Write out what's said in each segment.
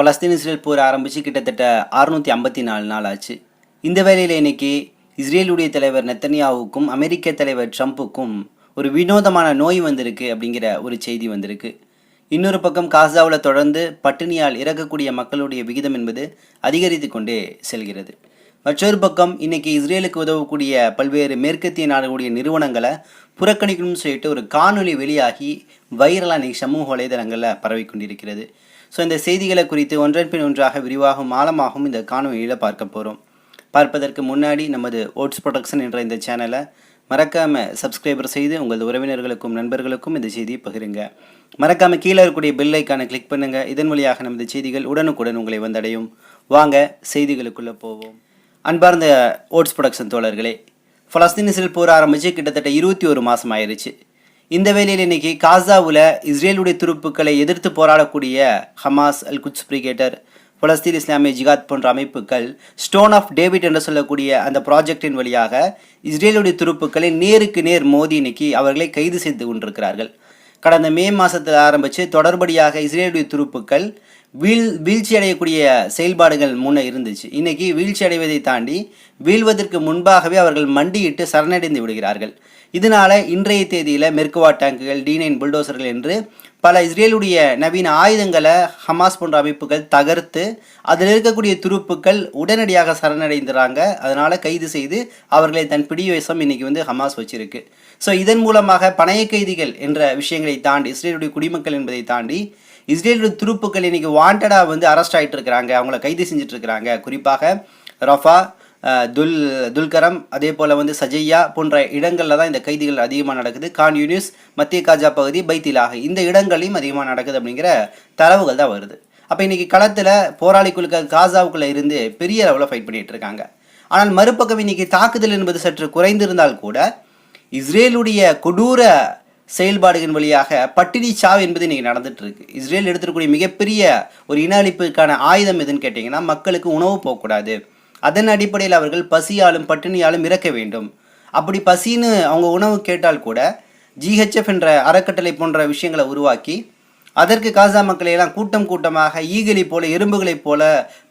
ஃபலஸ்தீன் Israel போர் ஆரம்பித்து கிட்டத்தட்ட அறுநூற்றி ஐம்பத்தி நாலு நாள் ஆச்சு. இந்த வேளையில் இன்னைக்கு இஸ்ரேலுடைய தலைவர் நெத்தனியாவுக்கும் அமெரிக்க தலைவர் ட்ரம்ப்புக்கும் ஒரு வினோதமான நோய் வந்திருக்கு அப்படிங்கிற ஒரு செய்தி வந்திருக்கு. இன்னொரு பக்கம் காசாவில் தொடர்ந்து பட்டினியால் இறக்கக்கூடிய மக்களுடைய விகிதம் என்பது அதிகரித்து கொண்டே செல்கிறது. மற்றொரு பக்கம் இன்னைக்கு இஸ்ரேலுக்கு உதவக்கூடிய பல்வேறு மேற்கத்திய நாடுகளுடைய நிறுவனங்களை புறக்கணிக்கணும்னு சொல்லிட்டு ஒரு காணொலி வெளியாகி வைரலாக இன்னைக்கு சமூக வலைதளங்களில் பரவி கொண்டிருக்கிறது. ஸோ இந்த செய்திகளை குறித்து ஒன்றன் பின் ஒன்றாக விரிவாகவும் ஆழமாகவும் இந்த காணொலியில் பார்க்க போகிறோம் பார்ப்பதற்கு முன்னாடி நமது ஓட்ஸ் ப்ரொடக்ஷன் என்ற இந்த சேனலை மறக்காமல் சப்ஸ்கிரைபர் செய்து உங்களது உறவினர்களுக்கும் நண்பர்களுக்கும் இந்த செய்தியை பகிருங்க. மறக்காமல் கீழே இருக்கக்கூடிய பெல் ஐக்கானை கிளிக் பண்ணுங்கள் இதன் வழியாக நமது செய்திகள் உடனுக்குடன் உங்களை வந்தடையும். வாங்க செய்திகளுக்குள்ளே போவோம். அன்பார்ந்த ஓட்ஸ் ப்ரொடக்ஷன் தோழர்களே பலஸ்தீன் போர் ஆரம்பித்து கிட்டத்தட்ட இருபத்தி ஒரு மாதம் ஆயிருச்சு. இந்த வேளையில் இன்னைக்கு காசாவில் இஸ்ரேலுடைய துருப்புக்களை எதிர்த்து போராடக்கூடிய Hamas al Quds brigade Palestine இஸ்லாமிய ஜிகாத் போன்ற அமைப்புகள் ஸ்டோன் ஆஃப் டேவிட் என்று சொல்லக்கூடிய அந்த ப்ராஜெக்டின் வழியாக இஸ்ரேலுடைய துருப்புக்களை நேருக்கு நேர் மோதி இன்னைக்கு அவர்களை கைது செய்து கொண்டிருக்கிறார்கள். கடந்த மே மாதத்தில் ஆரம்பித்து தொடர்படியாக இஸ்ரேலுடைய துருப்புக்கள் வீழ் வீழ்ச்சி அடையக்கூடிய செயல்பாடுகள் முன்ன இருந்துச்சு. இன்னைக்கு வீழ்ச்சி அடைவதை தாண்டி வீழ்வதற்கு முன்பாகவே அவர்கள் மண்டியிட்டு சரணடைந்து விடுகிறார்கள். இதனால இன்றைய தேதியில் மெர்குவா டேங்குகள் டி நைன் புல்டோசர்கள் என்று பல இஸ்ரேலுடைய நவீன ஆயுதங்களை ஹமாஸ் போன்ற அமைப்புகள் தகர்த்து அதில் இருக்கக்கூடிய துருப்புக்கள் உடனடியாக சரணடைந்துறாங்க. அதனால் கைது செய்து அவர்களை தன் பிடிவசம் இன்னைக்கு வந்து ஹமாஸ் வச்சிருக்கு. ஸோ இதன் மூலமாக பணைய கைதிகள் என்ற விஷயங்களை தாண்டி இஸ்ரேலுடைய குடிமக்கள் என்பதை தாண்டி இஸ்ரேலுடைய துருப்புக்கள் இன்னைக்கு வாண்டடாக வந்து அரெஸ்ட் ஆகிட்டு இருக்கிறாங்க அவங்கள கைது செஞ்சுட்டு இருக்கிறாங்க குறிப்பாக ரஃபா துல் துல்கரம் அதே போல் வந்து சஜையா போன்ற இடங்களில் தான் இந்த கைதிகள் அதிகமாக நடக்குது. கான் யூனிஸ் மத்திய காஜா பகுதி பைத்திலாக இந்த இடங்களையும் அதிகமாக நடக்குது அப்படிங்கிற தரவுகள் தான் வருது. அப்போ இன்றைக்கி களத்தில் போராளி குழுக்கள் காசாவுக்குள்ளே இருந்து பெரிய அளவில் ஃபைட் பண்ணிகிட்டு இருக்காங்க. ஆனால் மறுபக்கம் இன்னைக்கு தாக்குதல் என்பது சற்று குறைந்திருந்தால் கூட இஸ்ரேலுடைய கொடூர செயல்பாடுகளின் வழியாக பட்டினி சாவு என்பது இன்றைக்கி நடந்துட்டு இருக்கு. இஸ்ரேல் எடுத்துக்கூடிய மிகப்பெரிய ஒரு இன அழிப்புக்கான ஆயுதம் எதுன்னு கேட்டிங்கன்னா மக்களுக்கு உணவு போகக்கூடாது. அதன் அடிப்படையில் அவர்கள் பசியாலும் பட்டினியாலும் இறக்க வேண்டும். அப்படி பசின்னு அவங்க உணவு கேட்டால் கூட ஜிஹெச்எஃப் என்ற அறக்கட்டளை போன்ற விஷயங்களை உருவாக்கி அதற்கு காசா மக்களை எல்லாம் கூட்டம் கூட்டமாக ஈகளைப் போல எறும்புகளைப் போல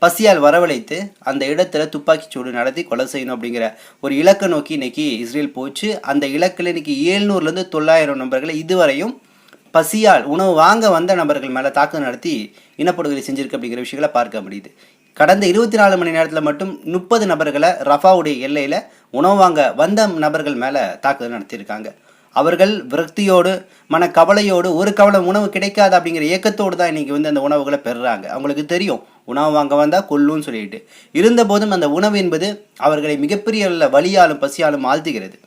பசியால் வரவழைத்து அந்த இடத்துல துப்பாக்கிச் சூடு நடத்தி கொலை செய்யணும் அப்படிங்கிற ஒரு இலக்கை நோக்கி இன்னைக்கு இஸ்ரேல் போச்சு. அந்த இலக்கில் இன்னைக்கு ஏழ்நூறுலேருந்து தொள்ளாயிரம் நபர்களை இதுவரையும் பசியால் உணவு வாங்க வந்த நபர்கள் மேலே தாக்குதல் நடத்தி இனப்படுகொலை செஞ்சிருக்கு அப்படிங்கிற விஷயங்களை பார்க்க முடியுது. கடந்த இருபத்தி நாலு மணி நேரத்தில் மட்டும் முப்பது நபர்களை ரஃபாவுடைய எல்லையில் உணவு வாங்க வந்த நபர்கள் மேலே தாக்குதல் நடத்தியிருக்காங்க. அவர்கள் விரக்தியோடு மன கவலையோடு ஒரு கவலை உணவு கிடைக்காது அப்படிங்கிற ஏக்கத்தோடு தான் இன்றைக்கி வந்து அந்த உணவுகளை பெறுறாங்க. அவங்களுக்கு தெரியும் உணவு வாங்க வந்தால் கொல்லும்னு சொல்லிட்டு. இருந்தபோதும் அந்த உணவு என்பது அவர்களை மிகப்பெரிய அளவுல வலியாலும் பசியாலும் ஆழ்த்துகிறது.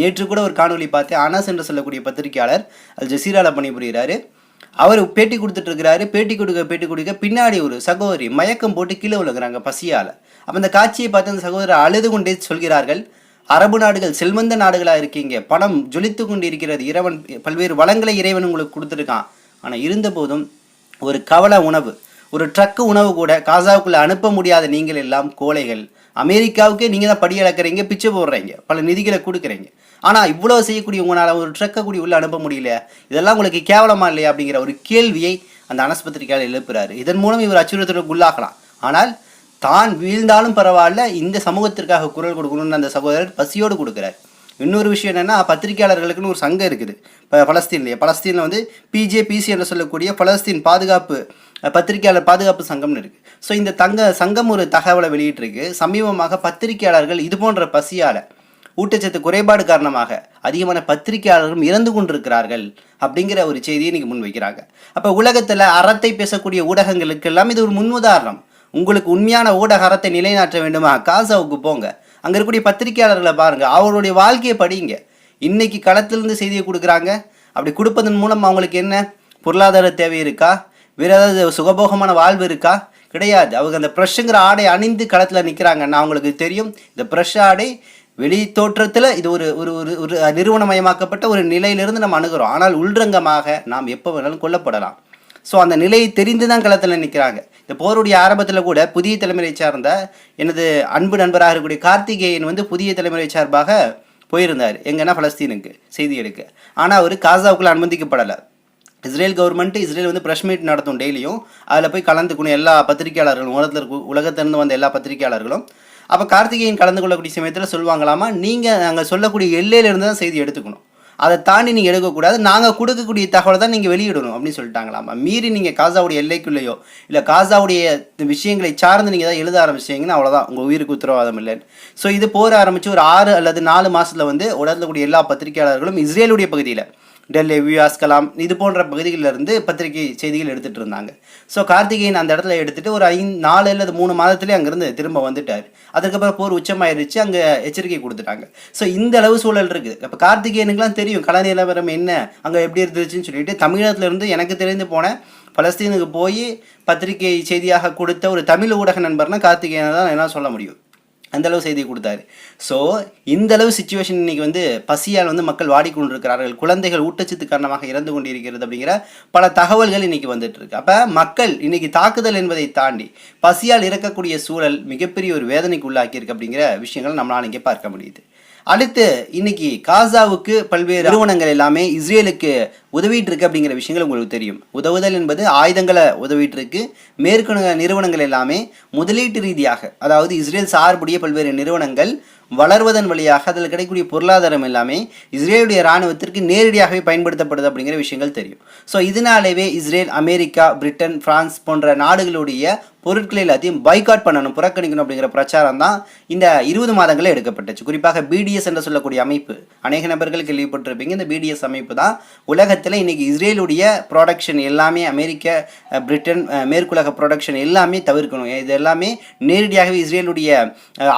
நேற்று கூட ஒரு காணொலி பார்த்தேன் அனாஸ் என்று சொல்லக்கூடிய பத்திரிகையாளர் அல் ஜசீராவில் பணிபுரிகிறாரு. அவர் பேட்டி கொடுத்துட்டு இருக்கிறாரு பேட்டி கொடுக்க பேட்டி கொடுக்க பின்னாடி ஒரு சகோதரி மயக்கம் போட்டு கீழே விழுகிறாங்க பசியால். அப்போ அந்த காட்சியை பார்த்து அந்த சகோதரர் அழுது கொண்டே சொல்கிறார்கள் அரபு நாடுகள் செல்வந்த நாடுகளாக இருக்கீங்க. பணம் ஜொலித்து கொண்டு இருக்கிறது இறைவன் பல்வேறு வளங்களை இறைவன் உங்களுக்கு கொடுத்துருக்கான். ஆனால் இருந்தபோதும் ஒரு கவலை உணவு ஒரு ட்ரக்கு உணவு கூட காசாவுக்குள்ளே அனுப்ப முடியாத நீங்கள் எல்லாம் கோழைகள். அமெரிக்காவுக்கே நீங்கள் தான் படி இழக்கிறீங்க பிச்சை போடுறீங்க பல நிதிகளை கொடுக்குறீங்க. ஆனால் இவ்வளோ செய்யக்கூடிய உங்களால் ஒரு ட்ரக்கை கூடி உள்ளே அனுப்ப முடியல. இதெல்லாம் உங்களுக்கு கேவலமா இல்லையா அப்படிங்கிற ஒரு கேள்வியை அந்த அனஸ்பத்திரிக்கையால் எழுப்புறாரு. இதன் மூலம் இவர் அச்சுறுத்தலுக்கு உள்ளாகலாம். ஆனால் தான் வீழ்ந்தாலும் பரவாயில்ல இந்த சமூகத்திற்காக குரல் கொடுக்கணும்னு அந்த சகோதரர் பசியோடு கொடுக்குறார். இன்னொரு விஷயம் என்னென்னா பத்திரிகையாளர்களுக்குன்னு ஒரு சங்கம் இருக்குது. இப்போ பலஸ்தீன்லேயே பலஸ்தீனில் வந்து பிஜேபிசி என்று சொல்லக்கூடிய பலஸ்தீன் பாதுகாப்பு பத்திரிகையாளர் பாதுகாப்பு சங்கம்னு இருக்குது ஸோ இந்த தங்க சங்கம் ஒரு தகவலை வெளியிட்டிருக்கு. சமீபமாக பத்திரிகையாளர்கள் இது போன்ற பசியால் ஊட்டச்சத்து குறைபாடு காரணமாக அதிகமான பத்திரிகையாளர்களும் இறந்து கொண்டிருக்கிறார்கள் அப்படிங்கிற ஒரு செய்தியை இன்னைக்கு முன்வைக்கிறாங்க. அப்போ உலகத்தில் அறத்தை பேசக்கூடிய ஊடகங்களுக்கெல்லாம் இது ஒரு முன்னுதாரணம். உங்களுக்கு உண்மையான ஊடக அறத்தை நிலைநாட்ட வேண்டுமா? காசாவுக்கு போங்க. அங்கே இருக்கக்கூடிய பத்திரிகையாளர்களை பாருங்க. அவருடைய வாழ்க்கையை படிங்க. இன்னைக்கு களத்திலிருந்து செய்தியை கொடுக்குறாங்க. அப்படி கொடுப்பதன் மூலம் அவங்களுக்கு என்ன? பொருளாதார தேவை இருக்கா? வேற ஏதாவது சுகபோகமான வாழ்வு இருக்கா? கிடையாது. அவங்க அந்த ப்ரெஷ்ஷுங்கிற ஆடை அணிந்து களத்தில் நிற்கிறாங்கன்னா அவங்களுக்கு தெரியும். இந்த ப்ரெஷ் ஆடை வெளி தோற்றத்தில் இது ஒரு ஒரு ஒரு ஒரு நிறுவனமயமாக்கப்பட்ட ஒரு நிலையிலிருந்து நம்ம அணுகிறோம். ஆனால் உள்ரங்கமாக நாம் எப்போ வேணாலும் கொல்லப்படலாம். ஸோ அந்த நிலையை தெரிந்து தான் களத்தில் நிற்கிறாங்க இந்த போருடைய ஆரம்பத்தில் கூட புதிய தலைமுறை சார்ந்த எனது அன்பு நண்பராக இருக்கக்கூடிய கார்த்திகேயன் வந்து புதிய தலைமுறை சார்பாக போயிருந்தார். எங்கன்னா பலஸ்தீனுக்கு செய்தி எடுக்க. ஆனால் அவர் காசாவுக்குள்ளே அனுமதிக்கப்படலை. இஸ்ரேல் கவர்மெண்ட் இஸ்ரேல் வந்து ப்ரெஷ் மீட் நடத்தும் டெய்லியும் அதில் போய் கலந்துக்கணும் எல்லா பத்திரிகையாளர்களும் உலகத்தில் உலகத்திலிருந்து வந்த எல்லா பத்திரிகையாளர்களும். அப்போ கார்த்திகேயன் கலந்து கொள்ளக்கூடிய சமயத்தில் சொல்லுவாங்களாமா நீங்கள் நாங்கள் சொல்லக்கூடிய எல்லையிலேருந்து தான் செய்தி எடுத்துக்கணும். அதை தாண்டி நீங்கள் எடுக்கக்கூடாது. நாங்கள் கொடுக்கக்கூடிய தகவலை தான் நீங்கள் வெளியிடணும் அப்படின்னு சொல்லிட்டாங்களாமா. மீறி நீங்கள் காசாவுடைய எல்லைக்குள்ளேயோ இல்லை காசாவுடைய விஷயங்களை சார்ந்து நீங்கள் தான் எழுத ஆரம்பிச்சிங்கன்னா அவ்வளோதான் உங்கள் உயிருக்கு உத்தரவாதம் இல்லைன்னு. ஸோ இது போர் ஆரம்பித்து ஒரு ஆறு அல்லது நாலு மாதத்தில் வந்து உலகத்தில் கூடிய எல்லா பத்திரிகையாளர்களும் இஸ்ரேலுடைய பகுதியில் டெல்லி வியூஸ் கலாம் இது போன்ற பகுதிகளிலிருந்து பத்திரிகை செய்திகள் எடுத்துகிட்டு இருந்தாங்க. ஸோ கார்த்திகேயன் அந்த இடத்துல எடுத்துகிட்டு ஒரு ஐந்து நாலு அல்லது மூணு மாதத்துலேயே அங்கேருந்து திரும்ப வந்துட்டார். அதுக்கப்புறம் போர் உச்சமாயிருச்சு அங்கே எச்சரிக்கை கொடுத்துட்டாங்க. ஸோ இந்த அளவு சூழல் இருக்குது. அப்போ கார்த்திகேயனுக்குலாம் தெரியும் கள நிலவரம் என்ன அங்கே எப்படி இருந்துச்சுன்னு சொல்லிட்டு தமிழகத்துலேருந்து எனக்கு தெரிந்து போன பலஸ்தீனுக்கு போய் பத்திரிகை செய்தியாக கொடுத்த ஒரு தமிழ் ஊடக நண்பர்னால் கார்த்திகேயனை தான் என்ன சொல்ல முடியும். அந்தளவு செய்தி கொடுத்தாரு. ஸோ இந்த அளவு சுச்சுவேஷன் இன்னைக்கு வந்து பசியால் வந்து மக்கள் வாடிக்கொண்டிருக்கிறார்கள். குழந்தைகள் ஊட்டச்சத்து காரணமாக இறந்து கொண்டிருக்கிறது அப்படிங்கிற பல தகவல்கள் இன்னைக்கு வந்துட்டு இருக்கு அப்போ மக்கள் இன்னைக்கு தாக்குதல் என்பதை தாண்டி பசியால் இறக்கக்கூடிய சூழல் மிகப்பெரிய ஒரு வேதனைக்கு உள்ளாக்கியிருக்கு அப்படிங்கிற விஷயங்கள் நம்மளால் இங்கே பார்க்க முடியுது. அடுத்து இன்னைக்கு காசாவுக்கு பல்வேறு நிறுவனங்கள் எல்லாமே இஸ்ரேலுக்கு உதவிட்டு இருக்கு அப்படிங்கிற விஷயங்கள் உங்களுக்கு தெரியும். உதவுதல் என்பது ஆயுதங்களை உதவிட்டு இருக்கு மேற்கு நிறுவனங்கள் எல்லாமே முதலீட்டு ரீதியாக அதாவது இஸ்ரேல் சார்புடைய பல்வேறு நிறுவனங்கள் வளர்வதன் வழியாக அதில் கிடைக்கக்கூடிய பொருளாதாரம் எல்லாமே இஸ்ரேலுடைய இராணுவத்திற்கு நேரடியாகவே பயன்படுத்தப்படுது அப்படிங்கிற விஷயங்கள் தெரியும். ஸோ இதனாலேவே இஸ்ரேல் அமெரிக்கா பிரிட்டன் பிரான்ஸ் போன்ற நாடுகளுடைய பொருட்களை எல்லாத்தையும் பைக்காட் பண்ணணும் புறக்கணிக்கணும் அப்படிங்கிற பிரச்சாரம் தான் இந்த இருபது மாதங்களே எடுக்கப்பட்டுச்சு. குறிப்பாக பிடிஎஸ் என்று சொல்லக்கூடிய அமைப்பு. அநேக நபர்கள் கேள்விப்பட்டிருப்பீங்க இந்த பிடிஎஸ் அமைப்பு தான் உலகத்தில் இன்னைக்கு இஸ்ரேலுடைய ப்ரொடக்ஷன் எல்லாமே அமெரிக்க பிரிட்டன் மேற்குலக ப்ரொடக்ஷன் எல்லாமே தவிர்க்கணும். இது எல்லாமே நேரடியாகவே இஸ்ரேலுடைய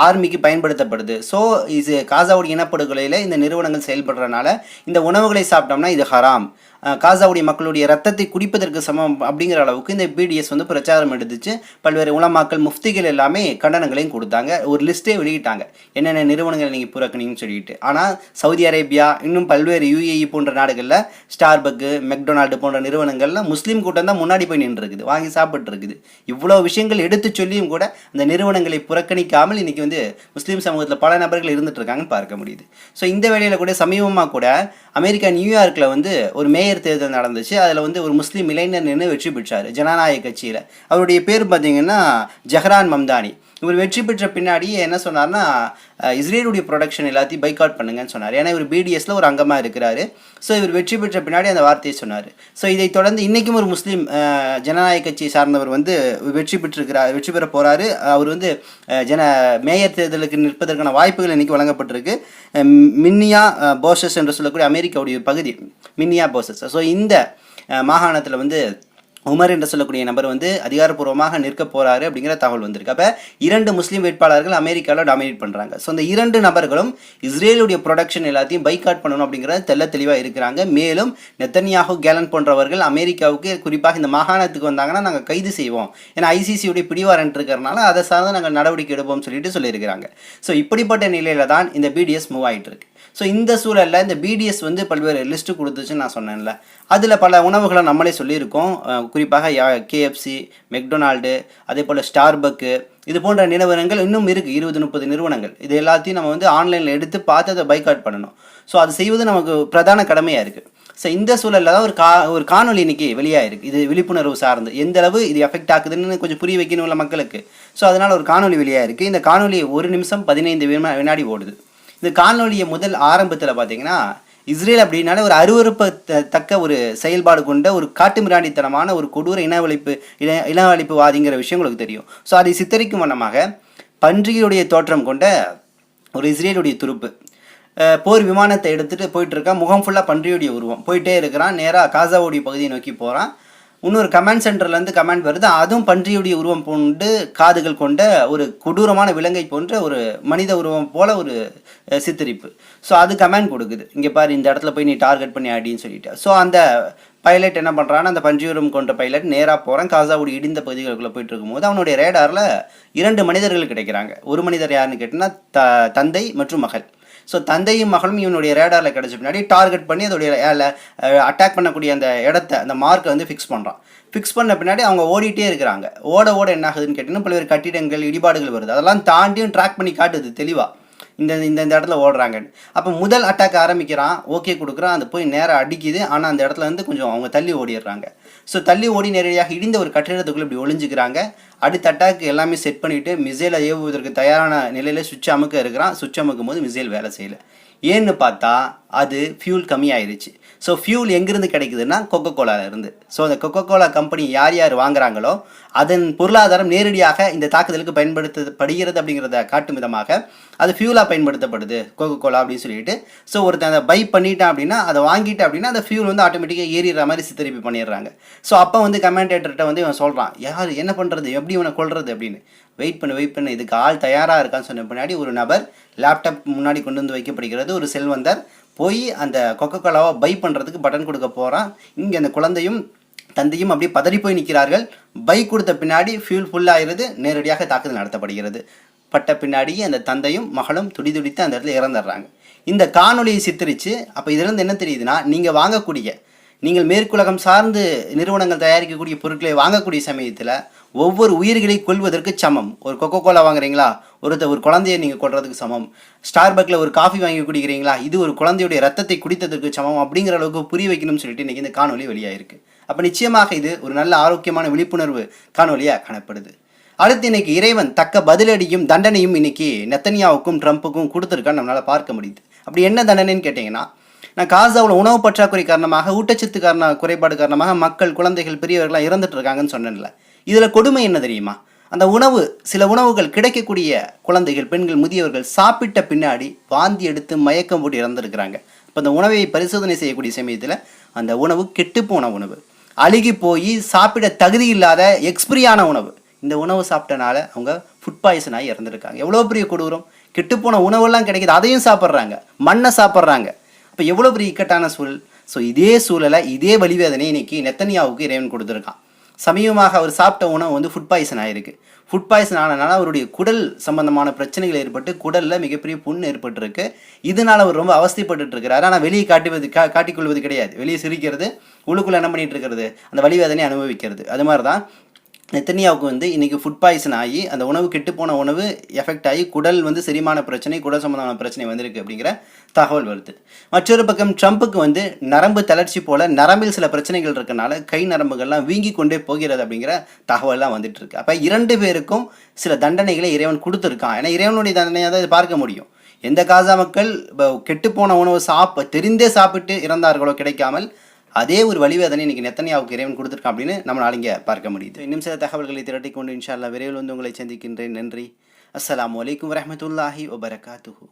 ஆர்மிக்கு பயன்படுத்தப்படுது. ஸோ இது காசாவுடைய இனப்படுகொலையில் இந்த நிறுவனங்கள் செயல்படுறதுனால இந்த உணவுகளை சாப்பிட்டோம்னா இது ஹராம். காசாவுடைய மக்களுடைய ரத்தத்தை குடிப்பதற்கு சமம் அப்படிங்கிற அளவுக்கு இந்த பிடிஎஸ் வந்து பிரச்சாரம் எடுத்துச்சு. பல்வேறு உலமாக்கள் முஃப்திகள் எல்லாமே கண்டனங்களையும் கொடுத்தாங்க. ஒரு லிஸ்ட்டே வெளியிட்டாங்க. என்னென்ன நிறுவனங்கள் நீங்கள் புறக்கணிங்கன்னு சொல்லிட்டு. ஆனால் சவுதி அரேபியா இன்னும் பல்வேறு யூஏஇ போன்ற நாடுகளில் ஸ்டார்பக்கு மெக்டொனால்டு போன்ற நிறுவனங்களில் முஸ்லீம் கூட்டம் தான் முன்னாடி போய் நின்று இருக்குது வாங்கி சாப்பிட்டு இருக்குது இவ்வளோ விஷயங்கள் எடுத்து சொல்லியும் கூட அந்த நிறுவனங்களை புறக்கணிக்காமல் இன்னைக்கு வந்து முஸ்லீம் சமூகத்தில் பல நபர்கள் இருந்துட்டு இருக்காங்கன்னு பார்க்க முடியுது. ஸோ இந்த வேலையில் கூட சமீபமாக கூட அமெரிக்கா நியூயார்க்கில் வந்து ஒரு மேயர் தேர்தல் நடந்துச்சு. அதில் வந்து ஒரு முஸ்லீம் இளைஞர் நின்று வெற்றி பெற்றார். ஜனநாயக கட்சியில். அவருடைய பேர் பார்த்தீங்கன்னா ஜஹ்ரான் மம்தானி. இவர் வெற்றி பெற்ற பின்னாடி என்ன சொன்னார்னா இஸ்ரேலுடைய ப்ரொடக்ஷன் எல்லாத்தையும் பைக் அவுட் பண்ணுங்கன்னு சொன்னார். ஏன்னா இவர் பிடிஎஸில் ஒரு அங்கமாக இருக்கிறாரு. ஸோ இவர் வெற்றி பெற்ற பின்னாடி அந்த வார்த்தையை சொன்னார். ஸோ இதை தொடர்ந்து இன்றைக்கும் ஒரு முஸ்லீம் ஜனநாயக கட்சியை சார்ந்தவர் வந்து வெற்றி பெற்றிருக்கிறார் வெற்றி பெற போகிறாரு அவர் வந்து ஜன மேயர் தேர்தலுக்கு நிற்பதற்கான வாய்ப்புகள் இன்றைக்கி வழங்கப்பட்டிருக்கு. மின்னியா போசஸ் என்று சொல்லக்கூடிய அமெரிக்காவுடைய பகுதி மின்னியா போசஸ் ஸோ இந்த மாகாணத்தில் வந்து உமர் என்று சொல்லக்கூடிய நபர் வந்து அதிகாரப்பூர்வமாக நிற்க போறாரு அப்படிங்கிற தகவல் வந்திருக்கு. அப்போ இரண்டு முஸ்லீம் வேட்பாளர்கள் அமெரிக்காவில் டாமினேட் பண்ணுறாங்க ஸோ அந்த இரண்டு நபர்களும் இஸ்ரேலுடைய ப்ரொடக்ஷன் எல்லாத்தையும் பைக்காட் பண்ணணும் அப்படிங்கிறத தெள்ள தெளிவாக இருக்கிறாங்க. மேலும் நெத்தன்யாகு கேலன் போன்றவர்கள் அமெரிக்காவுக்கு குறிப்பாக இந்த மாகாணத்துக்கு வந்தாங்கன்னா நாங்கள் கைது செய்வோம். ஏன்னா ஐசிசியுடைய பிடிவாரன் இருக்கிறனால அதை சார்ந்து நாங்கள் நடவடிக்கை எடுப்போம்னு சொல்லிட்டு சொல்லியிருக்கிறாங்க. ஸோ இப்படிப்பட்ட நிலையில தான் இந்த பிடிஎஸ் மூவ் ஆகிட்டு இருக்கு. ஸோ இந்த சூழலில் இந்த பிடிஎஸ் வந்து பல்வேறு லிஸ்ட்டு கொடுத்துச்சுன்னு நான் சொன்னேன்ல. அதில் பல உணவுகளை நம்மளே சொல்லியிருக்கோம். குறிப்பாக கேஎஃப்சி மெக்டொனால்டு அதே போல் ஸ்டார்பக்கு இது போன்ற நிறுவனங்கள் இன்னும் இருக்குது இருபது முப்பது நிறுவனங்கள். இது எல்லாத்தையும் நம்ம வந்து ஆன்லைனில் எடுத்து பார்த்து அதை பைக்காட் பண்ணணும். ஸோ அது செய்வது நமக்கு பிரதான கடமையாக இருக்குது ஸோ இந்த சூழலில் தான் ஒரு கா ஒரு காணொலி இன்றைக்கி வெளியாயிருக்கு. இது விழிப்புணர்வு சார்ந்து. எந்த அளவு இது எஃபெக்ட் ஆகுதுன்னு கொஞ்சம் புரிய வைக்கணும்ல மக்களுக்கு. ஸோ அதனால் ஒரு காணொலி வெளியாயிருக்கு. இந்த காணொலி ஒரு நிமிஷம் பதினைந்து வினா- வினாடி ஓடுது. இந்த காணொலியை முதல் ஆரம்பத்தில் பார்த்தீங்கன்னா இஸ்ரேல் அப்படின்னாலே ஒரு அருவருப்ப தக்க ஒரு செயல்பாடு கொண்ட ஒரு காட்டுமிராண்டித்தனமான ஒரு கொடூர இனவழிப்பு இன இனவழிப்புவாதிங்கிற விஷயம் உங்களுக்கு தெரியும். ஸோ அதை சித்தரிக்கும் வண்ணமாக பன்றிகளுடைய தோற்றம் கொண்ட ஒரு இஸ்ரேலுடைய துருப்பு போர் விமானத்தை எடுத்துகிட்டு போயிட்டு இருக்கான். முகம் ஃபுல்லாக பன்றியுடைய உருவம். போயிட்டே இருக்கிறான். நேராக காசாவுடைய பகுதியை நோக்கி போகிறான் இன்னொரு கமாண்ட் சென்டர்லேருந்து கமாண்ட் வருது. அதுவும் பன்றியுடைய உருவம் கொண்டு காதுகள் கொண்ட ஒரு கொடூரமான விலங்கை போன்ற ஒரு மனித உருவம் போல ஒரு சித்தரிப்பு. ஸோ அது கமாண்ட் கொடுக்குது. இங்கே பாரு இந்த இடத்துல போய் நீ டார்கெட் பண்ணி அடின்னு சொல்லிட்டு. ஸோ அந்த பைலட் என்ன பண்ணுறான்னா அந்த பன்றியுரம் கொண்ட பைலட் நேராக போகிறான் காசாவுடைய இடிந்த பகுதிகளுக்குள்ளே போயிட்டு இருக்கும்போது அவனுடைய ரேடாரில் இரண்டு மனிதர்கள் கிடைக்கிறாங்க. ஒரு மனிதர் யாருன்னு கேட்டிங்கன்னா த தந்தை மற்றும் மகள். ஸோ தந்தையும் மகளும் இவனுடைய ரேடாரில் கிடச்ச பின்னாடி டார்கெட் பண்ணி அதோடைய அட்டாக் பண்ணக்கூடிய அந்த இடத்த அந்த மார்க்கை வந்து ஃபிக்ஸ் பண்ணுறான் ஃபிக்ஸ் பண்ண பின்னாடி அவங்க ஓடிட்டே இருக்கிறாங்க. ஓட ஓட என்ன ஆகுதுன்னு கேட்டிங்கன்னா பல்வேறு கட்டிடங்கள் இடிபாடுகள் வருது. அதெல்லாம் தாண்டியும் ட்ராக் பண்ணி காட்டுது தெளிவாக இந்த இந்த இந்த இடத்துல ஓடுறாங்கன்னு அப்போ முதல் அட்டாக் ஆரம்பிக்கிறான் ஓகே கொடுக்குறான் அது போய் நேராக அடிக்குது ஆனால் அந்த இடத்துல வந்து கொஞ்சம் அவங்க தள்ளி ஓடிடுறாங்க. ஸோ தள்ளி ஓடி நேரடியாக இடிந்த ஒரு கட்டிடத்துக்குள்ளே இப்படி ஒளிஞ்சுக்கிறாங்க. அடுத்த அட்டாக் எல்லாமே செட் பண்ணிவிட்டு மிசைலை ஏவுவதற்கு தயாரான நிலையில் சுவிட்ச் அமுக்க இருக்கிறான். சுவிட்ச் அமுக்கும் போது மிசைல் வேலை செய்யலை. ஏன்னு பார்த்தா அது ஃபியூல் கம்மியாயிருச்சு. ஸோ ஃபியூல் எங்கேருந்து கிடைக்குதுன்னா கொக்கோ கோலால இருந்து ஸோ அந்த கொக்கோ கோலா கம்பெனி யார் யார் வாங்குறாங்களோ அதன் பொருளாதாரம் நேரடியாக இந்த தாக்குதலுக்கு பயன்படுத்தப்படுகிறது அப்படிங்கிறத காட்டும் விதமாக அது ஃபியூலாக பயன்படுத்தப்படுது கொக்கோ கோலா அப்படின்னு சொல்லிட்டு. ஸோ ஒருத்தன் அதை பை பண்ணிட்டான் அப்படின்னா அதை வாங்கிட்டேன் அப்படின்னா அந்த ஃபியூல் வந்து ஆட்டோமேட்டிக்காக ஏறிடுற மாதிரி சித்தரிப்பு பண்ணிடுறாங்க. ஸோ அப்போ வந்து கமெண்டேட்டர்கிட்ட வந்து இவன் சொல்கிறான் யார் என்ன பண்ணுறது எப்படி இவனை கொள்றது அப்படின்னு. வெயிட் பண்ணு வெயிட் பண்ணு. இதுக்கு ஆள் தயாராக இருக்கான்னு சொன்ன பின்னாடி ஒரு நபர் லேப்டாப் முன்னாடி கொண்டு வந்து வைக்கப்படுகிறது. ஒரு செல்வந்தர் போய் அந்த கொக்கோ கோலாவை பை பண்ணுறதுக்கு பட்டன் கொடுக்க போகிறான் இங்கே அந்த குழந்தையும் தந்தையும் அப்படியே பதறி போய் நிற்கிறார்கள் பைக் கொடுத்த பின்னாடி ஃபியூல் ஃபுல்லாகிறது நேரடியாக தாக்குதல் நடத்தப்படுகிறது. பட்ட பின்னாடியே அந்த தந்தையும் மகளும் துடி துடித்து அந்த இடத்துல இறந்துடுறாங்க. இந்த காணொலியை சித்தரித்து அப்போ இதிலிருந்து என்ன தெரியுதுன்னா நீங்கள் வாங்கக்கூடிய நீங்கள் மேற்குலகம் சார்ந்து நிறுவனங்கள் தயாரிக்கக்கூடிய பொருட்களை வாங்கக்கூடிய சமயத்தில் ஒவ்வொரு உயிர்களை கொல்வதற்கு சமம். ஒரு கொக்கோ கோலா வாங்குறீங்களா? ஒருத்தர் ஒரு குழந்தையை நீங்கள் கொள்றதுக்கு சமம். ஸ்டார்பக்கில் ஒரு காஃபி வாங்கி குடிக்கிறீங்களா? இது ஒரு குழந்தையுடைய ரத்தத்தை குடித்ததற்கு சமம் அப்படிங்கிற அளவுக்கு புரிய வைக்கணும்னு சொல்லிட்டு இன்றைக்கி இந்த காணொலி வெளியாயிருக்கு. அப்போ நிச்சயமாக இது ஒரு நல்ல ஆரோக்கியமான விழிப்புணர்வு காணொலியாக காணப்படுது. அடுத்து இன்னைக்கு இறைவன் தக்க பதிலடியும் தண்டனையும் இன்னைக்கு நெத்தனியாவுக்கும் ட்ரம்ப்புக்கும் கொடுத்துருக்கான்னு நம்மளால் பார்க்க முடியுது. அப்படி என்ன தண்டனைன்னு கேட்டிங்கன்னா நான் காசாவில் உணவு பற்றாக்குறை காரணமாக ஊட்டச்சத்து காரண குறைபாடு காரணமாக மக்கள் குழந்தைகள் பெரியவர்களாக இறந்துட்டு இருக்காங்கன்னு சொன்னேன்ல. இதில் கொடுமை என்ன தெரியுமா? அந்த உணவு சில உணவுகள் கிடைக்கக்கூடிய குழந்தைகள் பெண்கள் முதியவர்கள் சாப்பிட்ட பின்னாடி வாந்தி எடுத்து மயக்கம் போட்டு இறந்துருக்கிறாங்க. இப்போ அந்த உணவை பரிசோதனை செய்யக்கூடிய சமயத்தில் அந்த உணவு கெட்டுப்போன உணவு. அழுகி போய் சாப்பிட தகுதி இல்லாத எக்ஸ்பிரியான உணவு. இந்த உணவு சாப்பிட்டனால அவங்க ஃபுட் பாய்சன் ஆகி இறந்துருக்காங்க. எவ்வளோ பெரிய கொடூரம்? கெட்டுப்போன உணவெல்லாம் கிடைக்கிது அதையும் சாப்பிட்றாங்க. மண்ணை சாப்பிட்றாங்க. இப்போ எவ்வளோ பெரிய இக்கட்டான சூழல்? ஸோ இதே சூழலை இதே வழிவேதனை இன்றைக்கி நெத்தனியாவுக்கு இறைவன் கொடுத்துருக்கான். சமீபமாக அவர் சாப்பிட்ட உணவு வந்து ஃபுட் பாய்சன் ஆயிருக்கு. ஃபுட் பாய்சன் ஆனதுனால அவருடைய குடல் சம்பந்தமான பிரச்சனைகள் ஏற்பட்டு குடலில் மிகப்பெரிய புண் ஏற்பட்டிருக்கு. இதனால் அவர் ரொம்ப அவஸ்தைப்பட்டுட்டு இருக்கிறார் ஆனால் வெளியே காட்டுவது கா காட்டிக்கொள்வது கிடையாது. வெளியே சிரிக்கிறது உள்ளுக்குள்ளே என்ன பண்ணிகிட்டு இருக்கிறது அந்த வலிவேதனை அனுபவிக்கிறது. அது மாதிரி தான் நெத்தனியாவுக்கு வந்து இன்றைக்கி ஃபுட் பாய்சன் ஆகி அந்த உணவு கெட்டுப்போன உணவு எஃபெக்ட் ஆகி குடல் வந்து செரிமான பிரச்சனை குடல் சம்பந்தமான பிரச்சனை வந்திருக்கு அப்படிங்கிற தகவல் வருது. மற்றொரு பக்கம் ட்ரம்ப்புக்கு வந்து நரம்பு தளர்ச்சி போல் நரம்பில் சில பிரச்சனைகள் இருக்கனால கை நரம்புகள்லாம் வீங்கி கொண்டே போகிறது அப்படிங்கிற தகவல்லாம் வந்துட்டு இருக்கு. அப்போ இரண்டு பேருக்கும் சில தண்டனைகளை இறைவன் கொடுத்துருக்கான். ஏன்னா இறைவனுடைய தண்டனையாக தான் பார்க்க முடியும். எந்த காசா மக்கள் கெட்டுப்போன உணவு சாப்ப தெரிந்தே சாப்பிட்டு இறந்தார்களோ கிடைக்காமல் அதே ஒரு வழிவேதனை இன்னைக்கு நெத்தனியாவுக்கு இறைவன் கொடுத்துருக்கான் அப்படின்னு நம்ம இங்கே பார்க்க முடியுது. இன்னும் சில தகவல்களை திரட்டிக்கொண்டு இன்ஷா அல்லாஹ் விரைவில் வந்து உங்களை சந்திக்கின்றேன். நன்றி. அஸ்லாம் வலைக்கம் வரமத்துல்லாஹி வபரகாத்துஹூ.